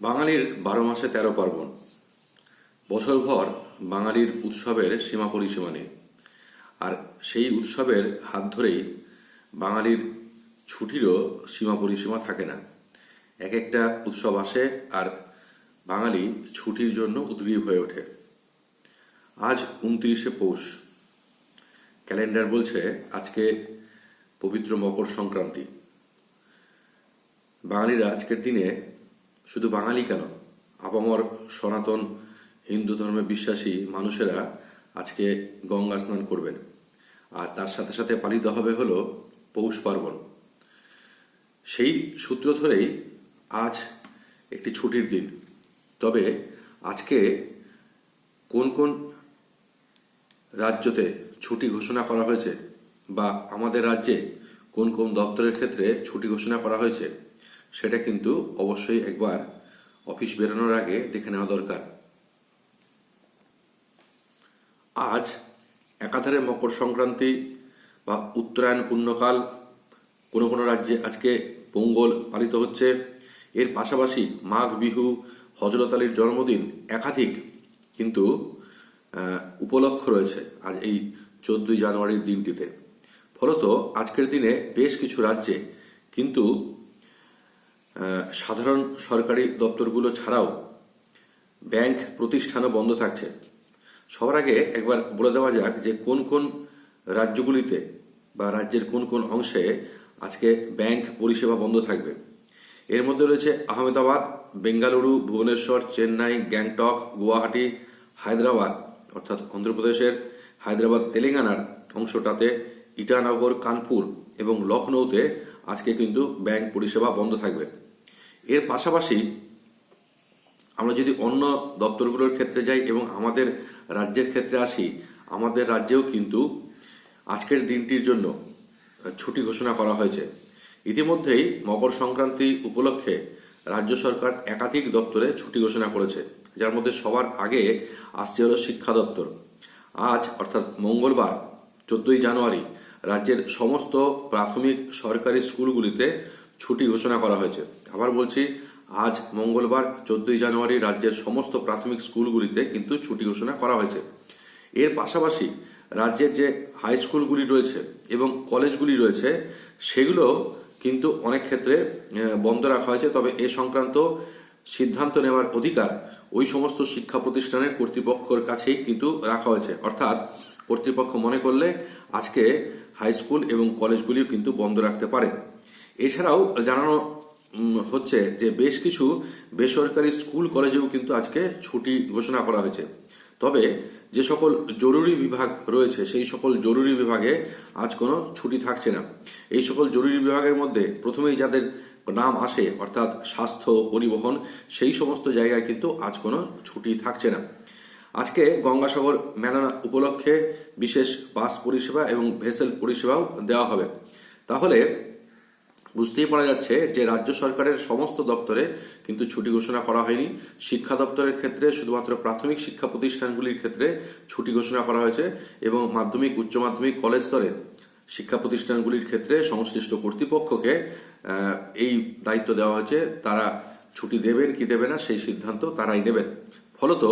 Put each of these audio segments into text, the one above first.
বাঙালির বারো মাসে তেরো পার্বণ। বছরভর বাঙালির উৎসবের সীমা পরিসীমা নেই। আর সেই উৎসবের হাত ধরেই বাঙালির ছুটিরও সীমা পরিসীমা থাকে না। এক একটা উৎসব আসে আর বাঙালি ছুটির জন্য উদ্গ্রীব হয়ে ওঠে। আজ উনত্রিশে পৌষ। ক্যালেন্ডার বলছে আজকে পবিত্র মকর সংক্রান্তি। বাঙালিরা আজকের দিনে শুধু বাঙালি কেন? আপামর সনাতন হিন্দু ধর্মে বিশ্বাসী মানুষেরা আজকে গঙ্গা স্নান করবেন। আর তার সাথে সাথে পালিত হবে হলো পৌষ পার্বণ। সেই সূত্র ধরেই আজ একটি ছুটির দিন। তবে আজকে কোন কোন রাজ্যতে ছুটি ঘোষণা করা হয়েছে বা আমাদের রাজ্যে কোন কোন দপ্তরের ক্ষেত্রে ছুটি ঘোষণা করা হয়েছে সেটা কিন্তু অবশ্যই একবার অফিস বেরোনোর আগে দেখে নেওয়া দরকার। আজ একাধারে মকর সংক্রান্তি বা উত্তরায়ণ পুণ্যকাল, কোনো কোনো রাজ্যে আজকে পোঙ্গল পালিত হচ্ছে। এর পাশাপাশি মাঘ, বিহু, হজরত আলীর জন্মদিন একাধিক কিন্তু উপলক্ষ রয়েছে আজ এই চোদ্দই জানুয়ারির দিনটিতে। ফলত আজকের দিনে বেশ কিছু রাজ্যে কিন্তু সাধারণ সরকারি দপ্তরগুলো ছাড়াও ব্যাংক প্রতিষ্ঠানও বন্ধ থাকছে। সবার আগে একবার বলে দেওয়া যাক যে কোন কোন রাজ্যগুলিতে বা রাজ্যের কোন কোন অংশে আজকে ব্যাংক পরিষেবা বন্ধ থাকবে। এর মধ্যে রয়েছে আহমেদাবাদ, বেঙ্গালুরু, ভুবনেশ্বর, চেন্নাই, গ্যাংটক, গুয়াহাটি, হায়দ্রাবাদ, অর্থাৎ অন্ধ্রপ্রদেশের হায়দ্রাবাদ, তেলেঙ্গানার অংশটাতে, ইটানগর, কানপুর এবং লখনৌতে আজকে কিন্তু ব্যাংক পরিষেবা বন্ধ থাকবে। এর পাশাপাশি আমরা যদি অন্য দপ্তরগুলোর ক্ষেত্রে যাই এবং আমাদের রাজ্যের ক্ষেত্রে আসি, আমাদের রাজ্যেও কিন্তু আজকের দিনটির জন্য ছুটি ঘোষণা করা হয়েছে। ইতিমধ্যেই মকর সংক্রান্তি উপলক্ষে রাজ্য সরকার একাধিক দপ্তরে ছুটি ঘোষণা করেছে, যার মধ্যে সবার আগে আসছে হলো শিক্ষা দপ্তর। আজ, অর্থাৎ মঙ্গলবার, চোদ্দই জানুয়ারি, রাজ্যের সমস্ত প্রাথমিক সরকারি স্কুলগুলিতে ছুটি ঘোষণা করা হয়েছে। আবার বলছি, আজ মঙ্গলবার চোদ্দই জানুয়ারি রাজ্যের সমস্ত প্রাথমিক স্কুলগুলিতে কিন্তু ছুটি ঘোষণা করা হয়েছে। এর পাশাপাশি রাজ্যের যে হাই স্কুলগুলি রয়েছে এবং কলেজগুলি রয়েছে, সেগুলো কিন্তু অনেক ক্ষেত্রে বন্ধ রাখা হয়েছে। তবে এ সংক্রান্ত সিদ্ধান্ত নেওয়ার অধিকার ওই সমস্ত শিক্ষা প্রতিষ্ঠানের কর্তৃপক্ষের কাছেই কিন্তু রাখা হয়েছে। অর্থাৎ কর্তৃপক্ষ মনে করলে আজকে হাই স্কুল এবং কলেজগুলিও কিন্তু বন্ধ রাখতে পারে। এছাড়াও জানানো হচ্ছে যে বেশ কিছু বেসরকারি স্কুল, কলেজেও কিন্তু আজকে ছুটি ঘোষণা করা হয়েছে। তবে যে সকল জরুরি বিভাগ রয়েছে, সেই সকল জরুরি বিভাগে আজ কোনো ছুটি থাকছে না। এই সকল জরুরি বিভাগের মধ্যে প্রথমেই যাদের নাম আসে, অর্থাৎ স্বাস্থ্য, পরিবহন, সেই সমস্ত জায়গায় কিন্তু আজ কোনো ছুটি থাকছে না। আজকে গঙ্গাসাগর মেলা উপলক্ষে বিশেষ বাস পরিষেবা এবং ভেসেল পরিষেবাও দেওয়া হবে। তাহলে বুঝতেই পারা যাচ্ছে যে রাজ্য সরকারের সমস্ত দপ্তরে কিন্তু ছুটি ঘোষণা করা হয়নি। শিক্ষা দপ্তরের ক্ষেত্রে শুধুমাত্র প্রাথমিক শিক্ষা প্রতিষ্ঠানগুলির ক্ষেত্রে ছুটি ঘোষণা করা হয়েছে এবং মাধ্যমিক, উচ্চ মাধ্যমিক, কলেজ স্তরে শিক্ষা প্রতিষ্ঠানগুলির ক্ষেত্রে সংশ্লিষ্ট কর্তৃপক্ষকে এই দায়িত্ব দেওয়া হয়েছে। তারা ছুটি দেবেন কি দেবে না সেই সিদ্ধান্ত তারাই নেবেন। ফলত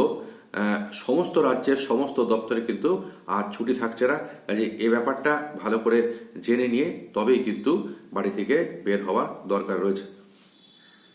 সমস্ত রাজ্যের সমস্ত দপ্তরে কিন্তু আর ছুটি থাকছে না। কাজে এ ব্যাপারটা ভালো করে জেনে নিয়ে তবেই কিন্তু বাড়ি থেকে বের হওয়া দরকার রয়েছে।